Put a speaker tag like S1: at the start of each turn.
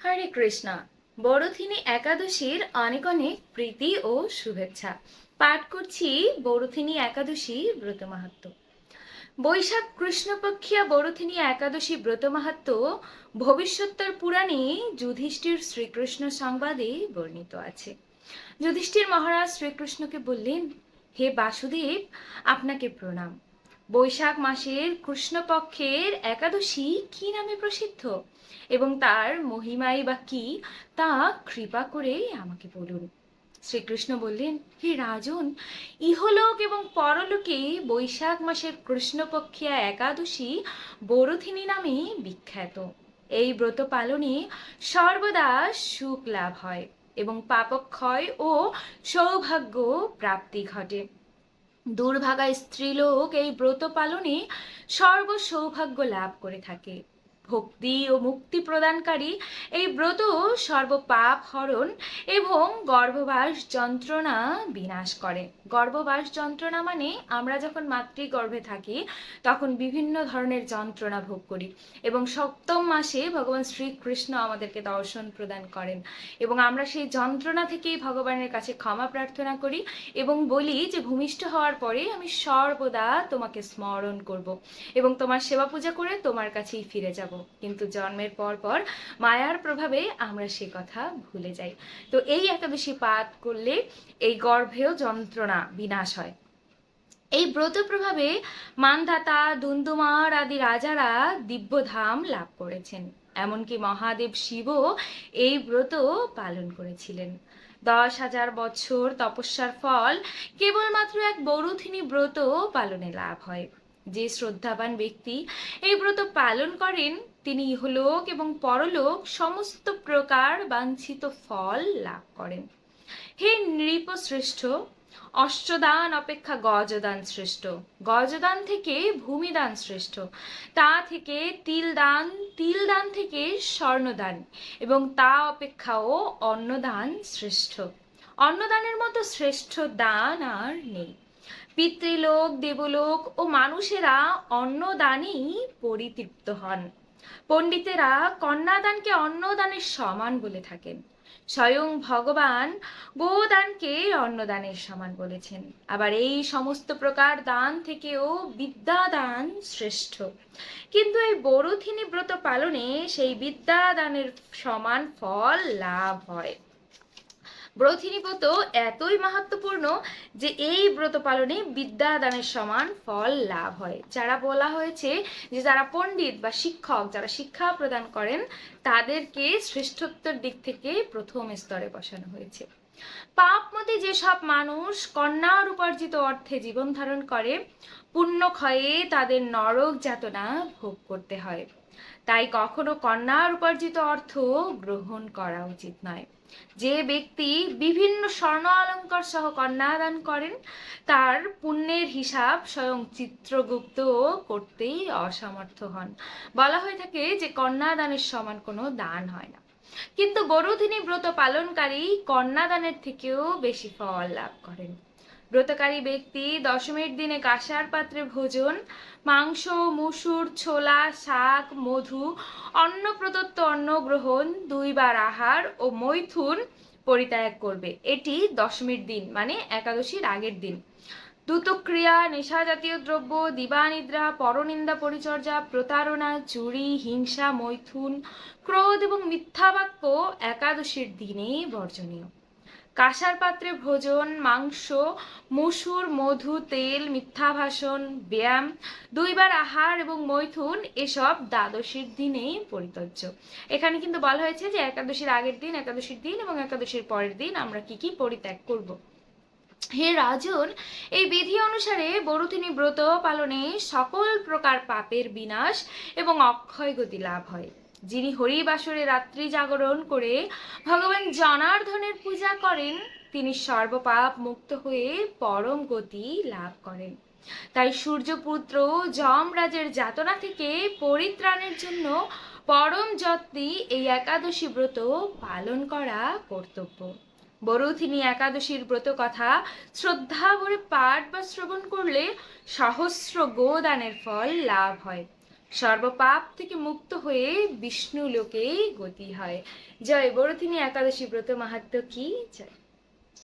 S1: হরে কৃষ্ণা। বড়থিনী একাদশীর অনেক অনেক প্রীতি ও শুভেচ্ছা। পাঠ করছি বড়থিনী একাদশী ব্রত মাহাত্ম। বৈশাখ কৃষ্ণপক্ষিয়া বড়থিনী একাদশী ব্রত মাহাত্ম ভবিষ্যত্তর পুরাণে যুধিষ্ঠির শ্রীকৃষ্ণ সংবাদে বর্ণিত আছে। যুধিষ্ঠির মহারাজ শ্রীকৃষ্ণকে বললেন, হে বাসুদেব, আপনাকে প্রণাম। বৈশাখ মাসের কৃষ্ণপক্ষের একাদশী কি নামে প্রসিদ্ধ? এবং তার মহিমাই বা কি? তা কৃপা করে আমাকে বলুন। শ্রীকৃষ্ণ বললেন, হে রাজন, ইহলোক এবং পরলোকে বৈশাখ মাসের কৃষ্ণপক্ষিয়া একাদশী বরথিনী নামে বিখ্যাত। এই ব্রত পালনে সর্বদা সুখ লাভ হয় এবং পাপক্ষয় ও সৌভাগ্য প্রাপ্তি ঘটে। দুর্ভাগা স্ত্রীলোক এই ব্রত পালনে সর্বসৌভাগ্য লাভ করে থাকে। ভক্তি ও মুক্তি প্রদানকারী এই ব্রত সর্বপাপ হরণ এবং গর্ভবাস যন্ত্রণা বিনাশ করে। গর্ভবাস যন্ত্রণা মানে আমরা যখন মাতৃগর্ভে থাকি, তখন বিভিন্ন ধরনের যন্ত্রণা ভোগ করি এবং সপ্তম মাসে ভগবান শ্রীকৃষ্ণ আমাদেরকে দর্শন প্রদান করেন এবং আমরা সেই যন্ত্রণা থেকেই ভগবানের কাছে ক্ষমা প্রার্থনা করি এবং বলি যে, ভূমিষ্ঠ হওয়ার পরে আমি সর্বদা তোমাকে স্মরণ করব এবং তোমার সেবা পূজা করে তোমার কাছেই ফিরে যাব। কিন্তু জন্মের পর পর মায়ার প্রভাবে আমরা সে কথা ভুলে যাই। তো এই একাদশী পাঠ করলে এই গর্ভেও যন্ত্রণা বিনাশ হয়। এই ব্রত প্রভাবে মানধাতা দুন্দুমার আদি রাজারা দিব্যধাম লাভ করেছেন। এমনকি মহাদেব শিবও এই ব্রত পালন করেছিলেন। দশ হাজার বছর তপস্যার ফল কেবলমাত্র এক বরুথিনী ব্রত পালনে লাভ হয়। যে শ্রদ্ধাবান ব্যক্তি, এই ব্রত পালন করেন, তিনি ইহলোক এবং পরলোক সমস্ত প্রকার বাঞ্ছিত ফল লাভ করেন। হে নৃপ শ্রেষ্ঠ অষ্টদান অপেক্ষা গজদান শ্রেষ্ঠ। গজদান থেকে ভূমিদান শ্রেষ্ঠ। তা থেকে তিলদান তিলদান থেকে স্বর্ণদান এবং তা অপেক্ষাও অন্নদান শ্রেষ্ঠ। অন্নদানের মতো শ্রেষ্ঠ দান আর নেই। পিতৃলোক, দেবলোক ও মানুষেরা অন্নদানেই পরিতৃপ্ত হন। পণ্ডিতেরা কন্যাদানকে অন্নদানের সমান বলে থাকেন। স্বয়ং ভগবান গোদানকে অন্নদানের সমান বলেছেন। আবার এই সমস্ত প্রকার দান থেকেও বিদ্যাদান শ্রেষ্ঠ। কিন্তু এই বড়থিনী ব্রত পালনে সেই বিদ্যাদানের সমান ফল লাভ হয়। ব্রথিনী ব্রত এতই মাহাত্মপূর্ণ যে এই ব্রত পালনে বিদ্যাদানের সমান ফল লাভ হয়। যারা বলা হয়েছে যে যারা পণ্ডিত বা শিক্ষক, যারা শিক্ষা প্রদান করেন, তাদেরকে শ্রেষ্ঠত্বের দিক থেকে প্রথম স্তরে বসানো হয়েছে। পাপ মতে যেসব মানুষ কন্যার উপার্জিত অর্থে জীবন ধারণ করে, পুণ্য ক্ষয়ে তাদের নরক যাতনা ভোগ করতে হয়। তাই কখনো কন্যার উপার্জিত অর্থ গ্রহণ করা উচিত নয়। যে ব্যক্তি বিভিন্ন স্বর্ণ অলঙ্কার সহ কন্যাদান করেন, তার পুণ্যের হিসাব স্বয়ং চিত্রগুপ্ত করতেই অসমর্থ হন। বলা হয়ে থাকে যে কন্যাদানের সমান কোনো দান হয় না। কিন্তু বড়দিনী ব্রত পালনকারী কন্যাদানের থেকেও বেশি ফল লাভ করেন। ব্রতকারী ব্যক্তি দশমীর দিনে কাঁসার পাত্রে ভোজন, মাংস, মুসুর, ছোলা, শাক, মধু, অন্ন প্রদত্ত অন্ন গ্রহণ, দুইবার আহার ও মৈথুন পরিত্যাগ করবে। এটি দশমীর দিন মানে একাদশীর আগের দিন। দ্রুতক্রিয়া নেশা জাতীয় দ্রব্য, দিবানিদ্রা, পরনিন্দা পরিচর্যা, প্রতারণা, চুরি, হিংসা, মৈথুন, ক্রোধ এবং মিথ্যা বাক্য একাদশীর দিনেই বর্জনীয়। কাঁসার পাত্রে ভোজন, মাংস, মসুর, মধু, তেল মিথ্যা ভাষণ ব্যায়াম, দুইবার আহার এবং মৈথুন এসব দ্বাদশীর দিনেই পরিতজ্য এখানে কিন্তু বলা হয়েছে যে একাদশীর আগের দিন, একাদশীর দিন এবং একাদশীর পরের দিন আমরা কি কি পরিত্যাগ করব। হে রাজন, এই বিধি অনুসারে বরুথিনী ব্রত পালনে সকল প্রকার পাপের বিনাশ এবং অক্ষয় গতি লাভ হয় যিনি হরিবাসরে রাত্রি জাগরণ করে ভগবান জনার্ধনের পূজা করেন, তিনি সর্বপাপ মুক্ত হয়ে পরম গতি লাভ করেন। তাই সূর্যপুত্র যমরাজের যাতনা থেকে পরিত্রাণের জন্য পরম যত্নে এই একাদশী ব্রত পালন করা কর্তব্য। বরুথিনী একাদশীর ব্রত কথা শ্রদ্ধা ভরে পাঠ বা শ্রবণ করলে সহস্র গোদানের ফল লাভ হয়। সর্বপাপ থেকে মুক্ত হয়ে বিষ্ণু লোকেই গতি হয়। জয় বড়থিনী একাদশী ব্রত মাহাত্ম কি? জয়।